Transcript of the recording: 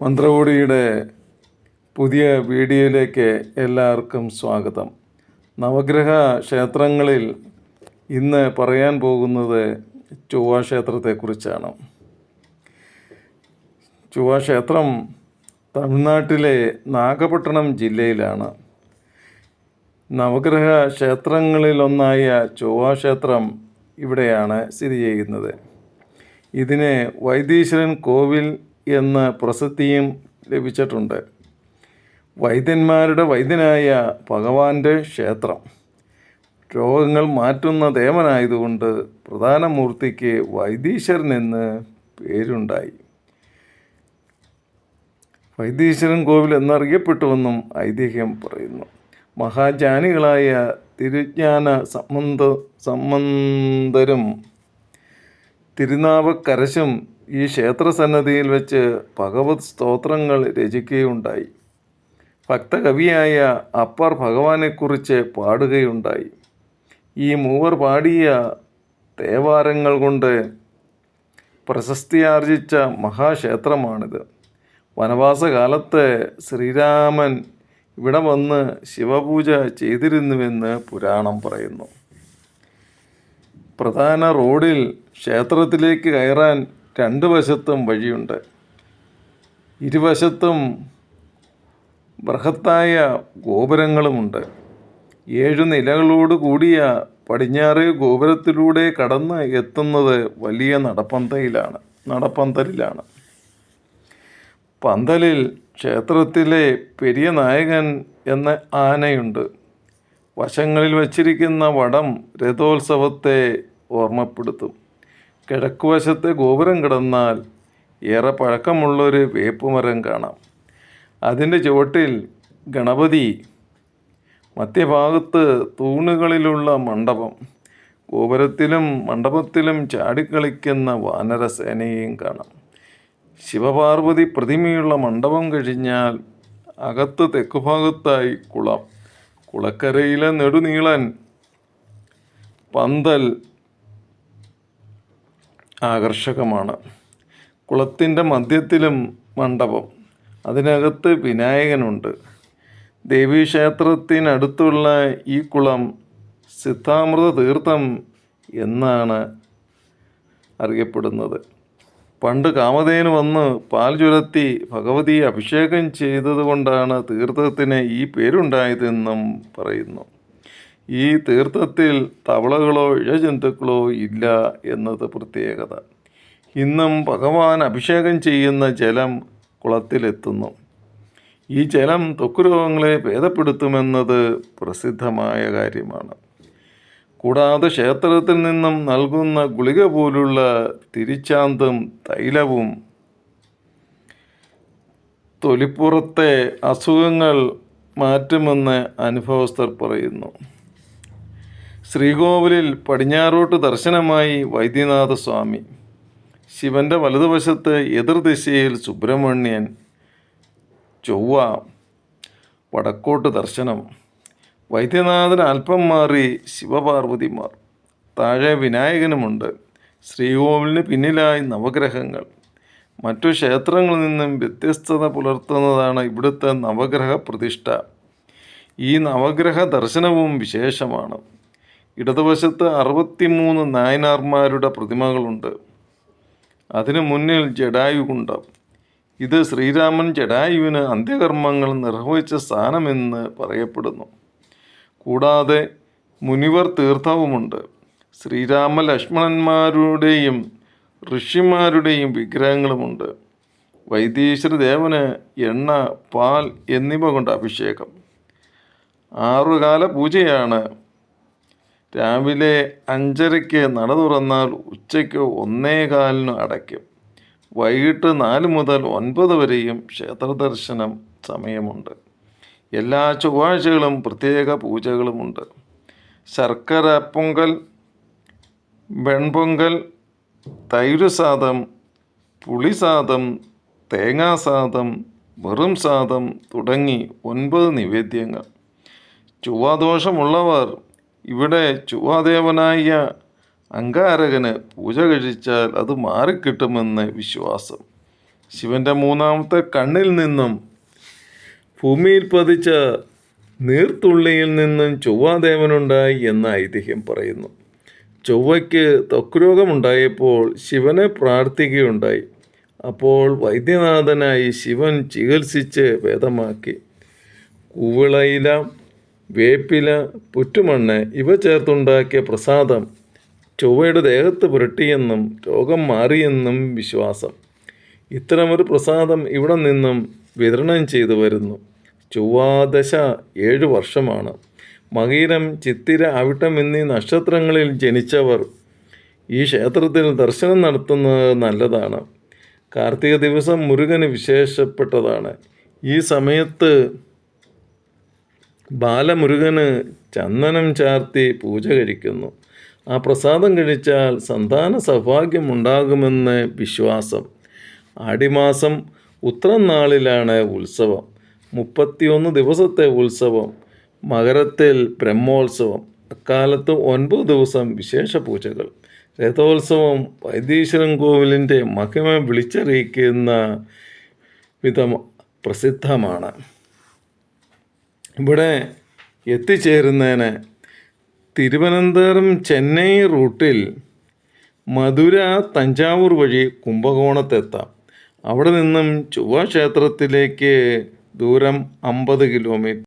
മന്ത്രകോടിയുടെ പുതിയ വീഡിയോയിലേക്ക് എല്ലാവർക്കും സ്വാഗതം. നവഗ്രഹ ക്ഷേത്രങ്ങളിൽ ഇന്ന് പറയാൻ പോകുന്നത് ചൊവ്വ ക്ഷേത്രത്തെക്കുറിച്ചാണ്. ചൊവ്വ ക്ഷേത്രം തമിഴ്നാട്ടിലെ നാഗപട്ടണം ജില്ലയിലാണ്. നവഗ്രഹ ക്ഷേത്രങ്ങളിലൊന്നായ ചൊവ്വ ക്ഷേത്രം ഇവിടെയാണ് സ്ഥിതി ചെയ്യുന്നത്. ഇതിനെ വൈദീശ്വരൻ കോവിൽ എന്ന പ്രസിദ്ധിയും ലഭിച്ചിട്ടുണ്ട്. വൈദ്യന്മാരുടെ വൈദ്യനായ ഭഗവാന്റെ ക്ഷേത്രം. രോഗങ്ങൾ മാറ്റുന്ന ദേവനായതുകൊണ്ട് പ്രധാനമൂർത്തിക്ക് വൈദീശ്വരൻ എന്ന് പേരുണ്ടായി. വൈദീശ്വരൻ കോവിൽ എന്നറിയപ്പെട്ടുവെന്നും ഐതിഹ്യം പറയുന്നു. മഹാജ്ഞാനികളായ തിരുജ്ഞാന സംബന്ധ സംബന്ധരും തിരുനാവക്കരശും ഈ ക്ഷേത്രസന്നദ്ധിയിൽ വെച്ച് ഭഗവത് സ്തോത്രങ്ങൾ രചിക്കുകയുണ്ടായി. ഭക്തകവിയായ അപ്പർ ഭഗവാനെക്കുറിച്ച് പാടുകയുണ്ടായി. ഈ മൂവർ പാടിയ തേവാരങ്ങൾ കൊണ്ട് പ്രശസ്തിയാർജിച്ച മഹാക്ഷേത്രമാണിത്. വനവാസകാലത്ത് ശ്രീരാമൻ ഇവിടെ വന്ന് ശിവപൂജ ചെയ്തിരുന്നുവെന്ന് പുരാണം പറയുന്നു. പ്രധാന റോഡിൽ ക്ഷേത്രത്തിലേക്ക് കയറാൻ രണ്ട് വശത്തും വഴിയുണ്ട്. ഇരുവശത്തും ബൃഹത്തായ ഗോപുരങ്ങളുമുണ്ട്. ഏഴു നിലകളോട് കൂടിയ പടിഞ്ഞാറ് ഗോപുരത്തിലൂടെ കടന്ന് എത്തുന്നത് വലിയ നടപ്പന്തയിലാണ് നടപ്പന്തലിലാണ്. പന്തലിൽ ക്ഷേത്രത്തിലെ പെരിയ നായകൻ എന്ന ആനയുണ്ട്. വശങ്ങളിൽ വച്ചിരിക്കുന്ന വടം രഥോത്സവത്തെ ഓർമ്മപ്പെടുത്തും. കിഴക്കുവശത്തെ ഗോപുരം കിടന്നാൽ ഏറെ പഴക്കമുള്ളൊരു വേപ്പുമരം കാണാം. അതിന്റെ ചുവട്ടിൽ ഗണപതി മധ്യഭാഗത്ത് തൂണുകളിലുള്ള മണ്ഡപം ഗോപുരത്തിലും മണ്ഡപത്തിലും ചാടിക്കളിക്കുന്ന വാനരസേനയെയും കാണാം. ശിവപാർവതി പ്രതിമയുള്ള മണ്ഡപം കഴിഞ്ഞാൽ അകത്ത് തെക്കുഭാഗത്തായി കുളം കുളക്കരയിലെ നെടുനീളൻ പന്തൽ ആകർഷകമാണ്. കുളത്തിന്റെ മധ്യത്തിലും മണ്ഡപം അതിനകത്ത് വിനായകനുണ്ട്. ദേവീക്ഷേത്രത്തിനടുത്തുള്ള ഈ കുളം സിദ്ധാമൃത തീർത്ഥം എന്നാണ് അറിയപ്പെടുന്നത്. പണ്ട് കാമധേനു വന്ന് പാൽ ചുരത്തി ഭഗവതിയെ അഭിഷേകം ചെയ്തതുകൊണ്ടാണ് തീർത്ഥത്തിന് ഈ പേരുണ്ടായതെന്നും പറയുന്നു. ഈ തീർത്ഥത്തിൽ തവളകളോ ഇഴജന്തുക്കളോ ഇല്ല എന്നത് പ്രത്യേകത. ഇന്നും ഭഗവാൻ അഭിഷേകം ചെയ്യുന്ന ജലം കുളത്തിലെത്തുന്നു. ഈ ജലം തൊക്കുരോഗങ്ങളെ ഭേദപ്പെടുത്തുമെന്നത് പ്രസിദ്ധമായ കാര്യമാണ്. കൂടാതെ ക്ഷേത്രത്തിൽ നിന്നും നൽകുന്ന ഗുളിക പോലുള്ള തിരിച്ചാന്തും തൈലവും തൊലിപ്പുറത്തെ അസുഖങ്ങൾ മാറ്റുമെന്ന് അനുഭവസ്ഥർ പറയുന്നു. ശ്രീകോവിലിൽ പടിഞ്ഞാറോട്ട് ദർശനമായി വൈദ്യനാഥ സ്വാമി ശിവന്റെ വലതുവശത്ത് എതിർദിശയിൽ സുബ്രഹ്മണ്യൻ. ചൊവ്വ വടക്കോട്ട് ദർശനം. വൈദ്യനാഥൻ അല്പം മാറി ശിവപാർവതിമാർ. താഴെ വിനായകനുമുണ്ട്. ശ്രീകോവിലിന് പിന്നിലായി നവഗ്രഹങ്ങൾ. മറ്റു ക്ഷേത്രങ്ങളിൽ നിന്നും വ്യത്യസ്തത പുലർത്തുന്നതാണ് ഇവിടുത്തെ നവഗ്രഹ പ്രതിഷ്ഠ ഈ നവഗ്രഹ ദർശനവും വിശേഷമാണ്. ഇടതുവശത്ത് അറുപത്തിമൂന്ന് നായനാർമാരുടെ പ്രതിമകളുണ്ട്. അതിനു മുന്നിൽ ജഡായുകുണ്ടം. ഇത് ശ്രീരാമൻ ജഡായുവിന് അന്ത്യകർമ്മങ്ങൾ നിർവഹിച്ച സ്ഥാനമെന്ന് പറയപ്പെടുന്നു. കൂടാതെ മുനിവർ തീർത്ഥവുമുണ്ട്. ശ്രീരാമ ലക്ഷ്മണന്മാരുടെയും ഋഷിമാരുടെയും വിഗ്രഹങ്ങളുമുണ്ട്. വൈദ്യേശ്വര ദേവന് എണ്ണ പാൽ എന്നിവ കൊണ്ട് അഭിഷേകം. ആറുകാല പൂജയാണ് രാവിലെ അഞ്ചരയ്ക്ക് നട തുറന്നാൽ ഉച്ചയ്ക്ക് ഒന്നേ കാലിന് അടയ്ക്കും. വൈകിട്ട് നാല് മുതൽ ഒൻപത് വരെയും ക്ഷേത്ര ദർശനം സമയമുണ്ട്. എല്ലാ ചൊവ്വാഴ്ചകളും പ്രത്യേക പൂജകളുമുണ്ട്. ശർക്കര പൊങ്കൽ വെൺപൊങ്കൽ തൈര് സാദം പുളിസാദം തേങ്ങാസാദം വെറും സാദം തുടങ്ങി ഒൻപത് നിവേദ്യങ്ങൾ. ചൊവ്വാദോഷമുള്ളവർ ഇവിടെ ചൊവ്വാദേവനായ അങ്കാരകന് പൂജ കഴിച്ചാൽ അത് മാറിക്കിട്ടുമെന്ന് വിശ്വാസം. ശിവന്റെ മൂന്നാമത്തെ കണ്ണിൽ നിന്നും ഭൂമിയിൽ പതിച്ച നീർത്തുള്ളിയിൽ നിന്നും ചൊവ്വാദേവനുണ്ടായി എന്ന ഐതിഹ്യം പറയുന്നു. ചൊവ്വയ്ക്ക് ത്വക്ക് രോഗമുണ്ടായപ്പോൾ ശിവനെ പ്രാർത്ഥിക്കുകയുണ്ടായി. അപ്പോൾ വൈദ്യനാഥനായി ശിവൻ ചികിത്സിച്ച് ഭേദമാക്കി കൂവിളയില വേപ്പില പുറ്റുമണ്ണ് ഇവ ചേർത്തുണ്ടാക്കിയ പ്രസാദം ചൊവ്വയുടെ ദേഹത്ത് പുരട്ടിയെന്നും രോഗം മാറിയെന്നും വിശ്വാസം. ഇത്തരമൊരു പ്രസാദം ഇവിടെ നിന്നും വിതരണം ചെയ്തു വരുന്നു. ചൊവ്വാദശ ഏഴ് വർഷമാണ്. മകീരം ചിത്തിര അവിട്ടം എന്നീ നക്ഷത്രങ്ങളിൽ ജനിച്ചവർ ഈ ക്ഷേത്രത്തിൽ ദർശനം നടത്തുന്നത് നല്ലതാണ്. കാർത്തിക ദിവസം മുരുകന് വിശേഷപ്പെട്ടതാണ്. ഈ സമയത്ത് ബാലമുരുകന് ചന്ദനം ചാർത്തി പൂജ കഴിക്കുന്നു. ആ പ്രസാദം കഴിച്ചാൽ സന്താന സൗഭാഗ്യമുണ്ടാകുമെന്ന് വിശ്വാസം. ആടിമാസം ഉത്രം നാളിലാണ് ഉത്സവം. മുപ്പത്തിയൊന്ന് ദിവസത്തെ ഉത്സവം മകരത്തിൽ ബ്രഹ്മോത്സവം അക്കാലത്ത് ഒൻപത് ദിവസം വിശേഷ പൂജകൾ. രഥോത്സവം വൈദീശ്വരൻ കോവിലിന്റെ മഹിമ വിളിച്ചറിയിക്കുന്ന വിധം പ്രസിദ്ധമാണ്. ഇവിടെ എത്തിച്ചേരുന്നതിന് തിരുവനന്തപുരം ചെന്നൈ റൂട്ടിൽ മധുര തഞ്ചാവൂർ വഴി കുംഭകോണത്തെത്താം. അവിടെ നിന്നും ചൊവ്വ ക്ഷേത്രത്തിലേക്ക് ദൂരം അമ്പത് കിലോമീറ്റർ.